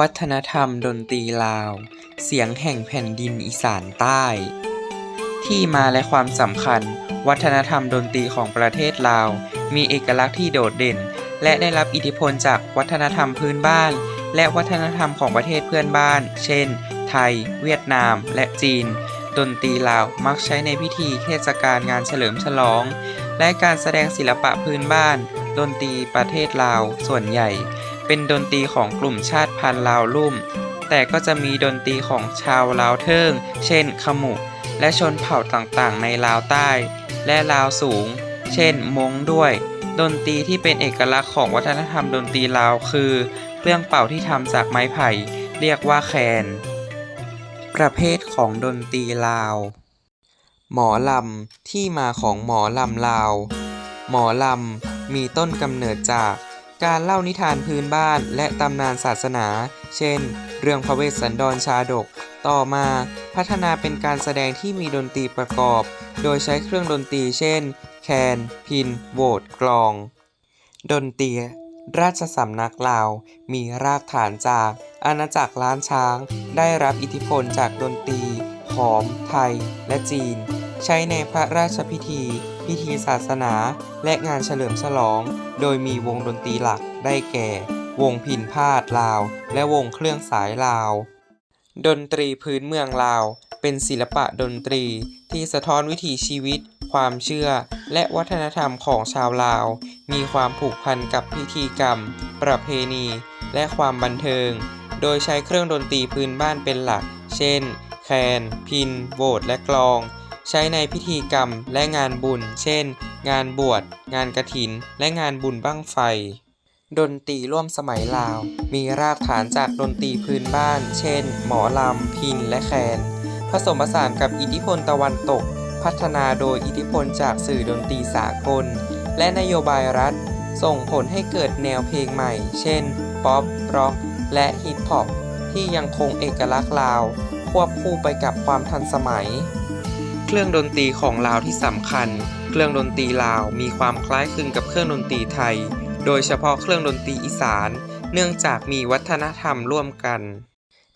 วัฒนธรรมดนตรีลาว เสียงแห่งแผ่นดินอีสานใต้ ที่มาและความสำคัญ วัฒนธรรมดนตรีของประเทศลาว มีเอกลักษณ์ที่โดดเด่น และได้รับอิทธิพลจากวัฒนธรรมพื้นบ้าน และวัฒนธรรมของประเทศเพื่อนบ้าน เช่น ไทย เวียดนาม และจีน ดนตรีลาวมักใช้ในพิธีเทศกาลงานเฉลิมฉลอง และการแสดงศิลปะพื้นบ้าน ดนตรีประเทศลาวส่วนใหญ่ เป็นดนตรีของกลุ่มชาติพันธุ์ลาวลุ่ม แต่ก็จะมีดนตรีของชาวลาวเทิง เช่น ขมุ และชนเผ่าต่างๆ ในลาวใต้ และลาวสูง เช่นมงด้วย ดนตรีที่เป็นเอกลักษณ์ของวัฒนธรรมดนตรีลาวคือเครื่องเป่าที่ทำจากไม้ไผ่ เรียกว่าแคนประเภทของดนตรีลาว หมอลำ ที่มาของหมอลำลาว หมอลำ มีต้นกำเนิดจาก การเล่านิทานพื้นบ้านและตำนานศาสนา เช่น เรื่องพระเวสสันดรชาดก ต่อมาพัฒนาเป็นการแสดงที่มีดนตรีประกอบ โดยใช้เครื่องดนตรีเช่น แคน พินโวดกลอง ดนตรีราชสำนักลาว มีรากฐานจาก อาณาจักรล้านช้าง ได้รับอิทธิพลจากดนตรีขอม ไทย และจีน ใช้ในพระราชพิธี พิธีศาสนา และงานเฉลิมฉลอง โดยมีวงดนตรีหลักได้แก่ วงพินพาดลาว และวงเครื่องสายลาว ดนตรีพื้นเมืองลาว เป็นศิลปะดนตรีที่สะท้อนวิถีชีวิต ความเชื่อ และวัฒนธรรมของชาวลาว มีความผูกพันกับพิธีกรรม ประเพณี และความบันเทิง โดยใช้เครื่องดนตรีพื้นบ้านเป็นหลัก เช่น แคน พินโหวดและกลอง ใช้ในพิธีกรรมและงานบุญ เช่น งานบวช งานกฐิน และงานบุญบั้งไฟ ดนตรีร่วมสมัยลาว มีรากฐานจากดนตรีพื้นบ้าน เช่น หมอลำ พิน และแคน ผสมผสานกับอิทธิพลตะวันตก พัฒนาโดยอิทธิพลจากสื่อดนตรีสากล และนโยบายรัฐ ส่งผลให้เกิดแนวเพลงใหม่ เช่น ป๊อป ร็อก และฮิปฮอปที่ยังคงเอกลักษณ์ลาว ควบคู่ไปกับความทันสมัย รื่องดนตรีของลาวที่สำคัญ เครื่องดนตรีลาวมีความคล้ายคลึงกับเครื่องดนตรีไทย โดยเฉพาะเครื่องดนตรีอีสาน เนื่องจากมีวัฒนธรรมร่วมกัน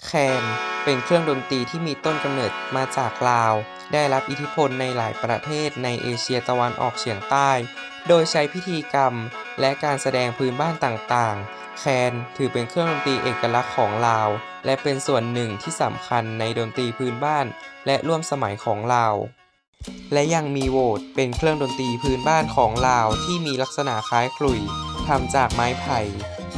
แคนเป็นเครื่องดนตรีที่มีต้นกำเนิดมาจากลาว ได้รับอิทธิพลในหลายประเทศในเอเชียตะวันออกเฉียงใต้ โดยใช้พิธีกรรมและการแสดงพื้นบ้านต่างๆ แคนถือเป็นเครื่องดนตรีเอกลักษณ์ของลาว และเป็นส่วนหนึ่งที่สำคัญในดนตรีพื้นบ้าน และร่วมสมัยของลาว และยังมีโวดเป็นเครื่องดนตรีพื้นบ้านของลาวที่มีลักษณะคล้ายขลุ่ยทำจากไม้ไผ่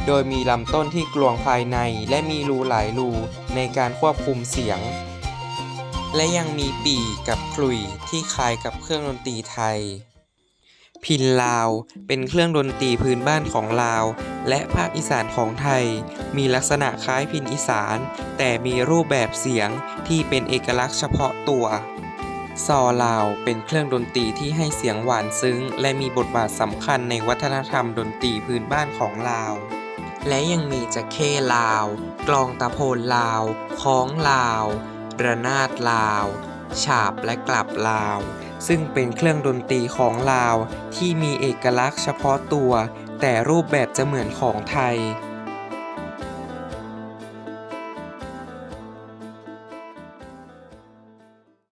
โดยมีลำต้นที่กลวงภายในและมีรูหลายรูในการควบคุมเสียง และยังมีปีกับขลุ่ยที่คล้ายกับเครื่องดนตรีไทย พินลาว เป็นเครื่องดนตรีพื้นบ้านของลาว และภาคอีสานของไทย มีลักษณะคล้ายพินอีสาน แต่มีรูปแบบเสียงที่เป็นเอกลักษณ์เฉพาะตัว ซอลาวเป็นเครื่องดนตรีที่ให้เสียงหวานซึ้ง และมีบทบาทสำคัญในวัฒนธรรมดนตรีพื้นบ้านของลาว และยังมีจะเข้ลาว กลองตะโพนลาวคล้องลาว ระนาดลาว ฉาบและกลับลาว ซึ่งเป็นเครื่องดนตรีของลาวที่มีเอกลักษณ์เฉพาะตัว แต่รูปแบบจะเหมือนของไทย